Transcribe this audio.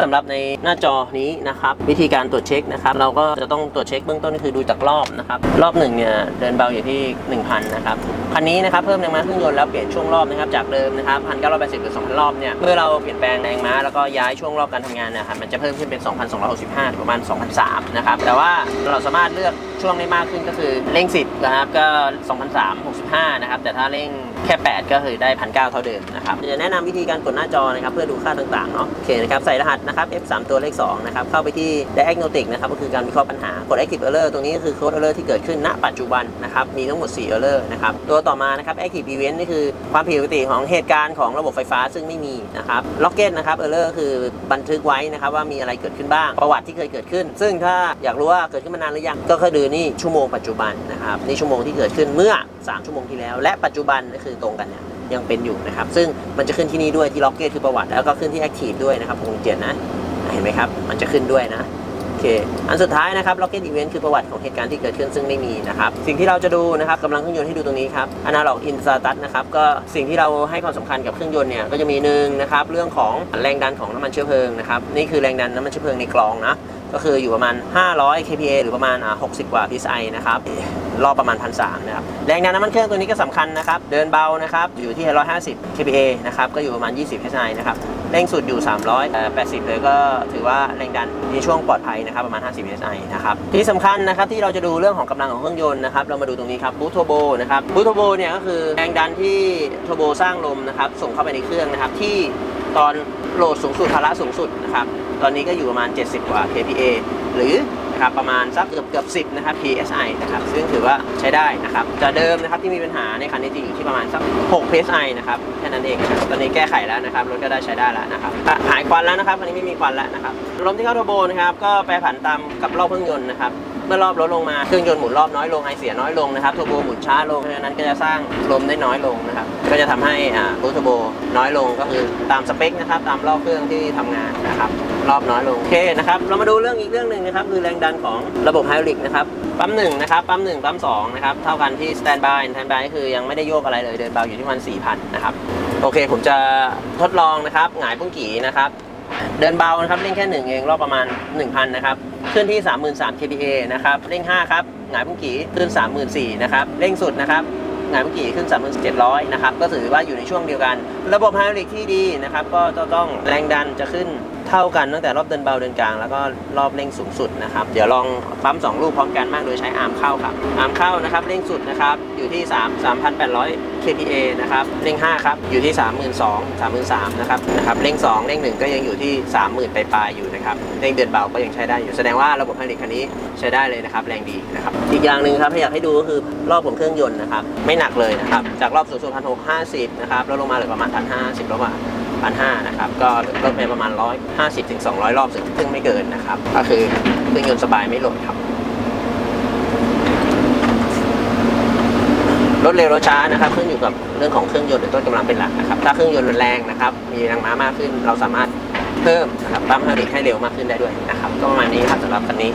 สำหรับในหน้าจอนี้นะครับวิธีการตรวจเช็คนะครับ เราก็จะต้องตรวจเช็คเบื้องต้นก็คือดูจากรอบนะครับ รอบหนึ่งเนี่ยเดินเบาอยู่ที่ 1,000 นะครับคันนี้นะครับเพิ่มแรงม้าเครื่องยนต์แล้วเปลี่ยนช่วงรอบนะครับจากเดิมนะครับ1,980หรือ2,000รอบเนี่ยเมื่อเราเปลี่ยนแปลงแรงม้าแล้วก็ย้ายช่วงรอบการทำงานเนะครับมันจะเพิ่มขึ้นเป็น 2,265ถึงประมาณ 2,003 นะครับแต่ว่าเราสามารถเลือกช่วงได้มากขึ้นก็คือเร่ง 10 นะครับก็ 2,365 นะครับแต่ถ้าเร่ง แค่ 8 ก็คือได้1,900เท่าเดิมนะครับจะแนะนำวิธีการกดหน้าจอนะครับเพื่อดูค่าต่างๆเนาะโอเคนะครับใส่รหัสนะครับ F 3ตัวเลข2นะครับเข้าไปที่ Diagnostic นะครับก็คือการวิเคราะห์ปัญหากด Active Error ตรงนี้ก็คือ Code Error ที่เกิดขึ้นณปัจจุบันนะครับมีทั้งหมด 4 Error นะครับตัวต่อมานะครับ Active Event นี่คือความผิดปกติของเหตุการณ์ของระบบไฟฟ้าซึ่งไม่มีนะครับ Locket นะครับ Error คือบันทึกไว้นะครับว่ามีอะไรเกิดขึ้นบ้างประวัติที่เคยเกิดขึ้น ซึ่งถ้าอยากรู้ว่าเกิดขึ้นมานานหรือยังก็คือดูนี่ชั่วโมงปัจจุบันนะครับนี่ชั่วโมงที่เกิดขึ้นเมื่อ 3 ชั่วโมงที่แล้ว และปัจจุบันก็คือตรงกันเนี่ยยังเป็นอยู่นะครับ ซึ่งมันจะขึ้นที่นี่ด้วยที่ Locket คือประวัติ แล้วก็ขึ้นที่ Active ด้วยนะครับวงเจ็ดนะเห็นไหมครับ มันจะขึ้นด้วยนะโอเค อันสุดท้ายนะครับ Rocket Event คือประวัติของเหตุการณ์ที่เกิดขึ้นซึ่งไม่มีนะครับ สิ่งที่เราจะดูนะครับกำลังเครื่องยนต์ให้ดูตรงนี้ครับ Analog In Status นะครับก็สิ่งที่เราให้ความสำคัญกับเครื่องยนต์เนี่ยก็จะมีหนึ่งนะครับเรื่องของแรงดันของน้ำมันเชื้อเพลิงนะครับนี่คือแรงดันน้ำมันเชื้อเพลิงในกรองนะก็คืออยู่ประมาณ 500 kPa หรือประมาณ 60 กว่า psi นะครับ รอบประมาณ1,300นะครับแรงดันน้ำมันเครื่องตัวนี้ก็สำคัญนะครับ เดินเบานะครับ อยู่ที่ 150 kPa นะครับ ก็อยู่ประมาณ 20 psi นะครับเร่งสุดอยู่ 380 เลยก็ถือว่าแรงดันในช่วงปลอดภัยนะครับประมาณ 50 psi นะครับที่สำคัญนะครับที่เราจะดูเรื่องของกำลังของเครื่องยนต์นะครับเรามาดูตรงนี้ครับบูทโทโบนะครับบูทโทโบเนี่ยก็คือแรงดันที่โทโบสร้างลมนะครับส่งเข้าไปในเครื่องนะครับที่ตอนโหลดสูงสุดภาระสูงสุดนะครับตอนนี้ก็อยู่ประมาณ 70 กว่า kPa หรือ นะครับประมาณสักเกือบเกือบ10นะครับ psi นะครับซึ่งถือว่าใช้ได้นะครับจากเดิมนะครับที่มีปัญหาในคันนี้จะอยู่ที่ประมาณสัก 6 psi นะครับแค่นั้นเองตอนนี้แก้ไขแล้วนะครับรถก็ได้ใช้ได้แล้วนะครับหายควันแล้วนะครับคันนี้ไม่มีควันแล้วนะครับลมที่เข้าทอโบนะครับก็แปรผันตามกับรอบเครื่องยนต์นะครับเมื่อรอบลดลงมาเครื่องยนต์หมุนรอบน้อยลงไอเสียน้อยลงนะครับทอโบหมุนช้าลงเพราะฉะนั้นก็จะสร้างลมได้น้อยลงนะครับก็จะทำให้รูทอโบน้อยลงก็คือตามสเปคนะครับตามรอบเครื่องที่ทำงานนะครับ รอบน้อยลงโอเคนะครับเรามาดูเรื่องอีกเรื่องหนึ่งนะครับคือแรงดันของระบบไฮดรอลิกนะครับปั๊มหนึ่งนะครับปั๊มหนึ่งปั๊มสองนะครับเท่ากันที่สแตนบายสแตนบายคือยังไม่ได้โยกอะไรเลยเดินเบาอยู่ที่ประมัน4,000นนะครับโอเค ผมจะทดลองนะครับหงายปุ้งกี่นะครับเดินเบานะครับเร่งแค่หนึ่งเองรอบประมาณ 1,000นะครับเคลื่อนที่ 33 kPa นะครับเร่ง 5 ครับหงายพุ่งกี่ขึ้น 34นะครับเร่งสุดนะครับหงายพุ่งกี่ขึ้น 3,700 นะครับ ก็ถือว่าอยู่ในช่วงเดียวกัน ระบบไฮดรอลิกที่ดีนะครับ ก็จะต้องแรงดันจะขึ้น เท่ากันตั้งแต่รอบเดินเบาเดินกลางแล้วก็รอบเร่งสูงสุดนะครับ เดี๋ยวลองปั๊ม2ลูกพร้อมกันมากโดยใช้อาร์มเข้าครับอาร์มเข้านะครับเร่งสุดนะครับอยู่ที่ 3 3,800 kPa นะครับเร่ง5ครับอยู่ที่ 32,000 33,000นะครับนะครับเร่ง 2 เร่ง 1 ก็ยังอยู่ที่ 30,000ไปปลายๆอยู่นะครับเร่งเดินเบาก็ยังใช้ได้อยู่แสดงว่าระบบไฮดรอลิกคันนี้ใช้ได้เลยนะครับแรงดีนะครับอีกอย่างหนึ่งครับที่อยากให้ดูก็คือรอบของเครื่องยนต์นะครับไม่หนักเลยนะครับจากรอบสูงสุดพันหกห้าสิบนะครับลดลงมาเหลือประมาณพันห้าสิบลดมา พันห้านะครับ ก็ลดไปประมาณร้อยห้าสิบถึงสองร้อยรอบซึ่งไม่เกินนะครับ ก็คือเครื่องยนต์สบายไม่หล่นครับ รถเร็วรถช้านะครับขึ้นอยู่กับเรื่องของเครื่องยนต์หรือต้นกำลังเป็นหลักนะครับ ถ้าเครื่องยนต์มันแรงนะครับ มีแรงม้ามากขึ้น เราสามารถเพิ่มนะครับปั๊มไฮดรอลิกให้เร็วมากขึ้นได้ด้วยนะครับ ก็ประมาณนี้ครับสำหรับคันนี้